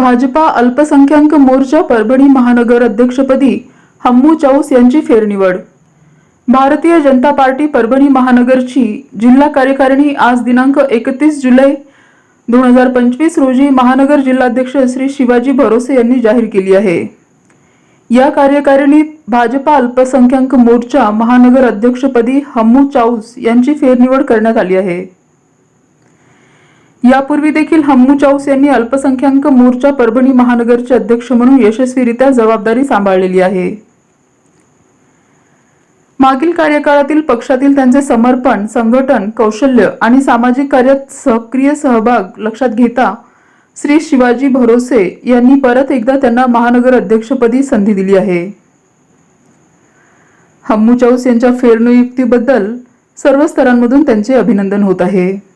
भाजपा अल्पसंख्याक मोर्चा परभणी महानगर अध्यक्षपदी हम्मू चौस यांची फेरनिवड. भारतीय जनता पार्टी परभणी महानगरची जिल्हा कार्यकारिणी आज दिनांक एकतीस जुलै दोन हजार पंचवीस रोजी महानगर जिल्हाध्यक्ष श्री शिवाजी भरोसे यांनी जाहीर केली आहे. या कार्यकारिणीत भाजपा अल्पसंख्याक मोर्चा महानगर अध्यक्षपदी हम्मू चाऊस यांची फेरनिवड करण्यात आली आहे. यापूर्वी देखील हम्मू चाऊस यांनी अल्पसंख्याक मोर्चा परभणी महानगरचे अध्यक्ष म्हणून यशस्वीरित्या जबाबदारी सांभाळलेली आहे. मागील कार्यकाळातील पक्षातील त्यांचे समर्पण संघटन कौशल्य आणि सामाजिक कार्यात सक्रिय सहभाग लक्षात घेता श्री शिवाजी भरोसे यांनी परत एकदा त्यांना महानगर अध्यक्षपदी संधी दिली आहे. हम्मू चौस यांच्या फेरनियुक्तीबद्दल सर्व स्तरांमधून त्यांचे अभिनंदन होत आहे.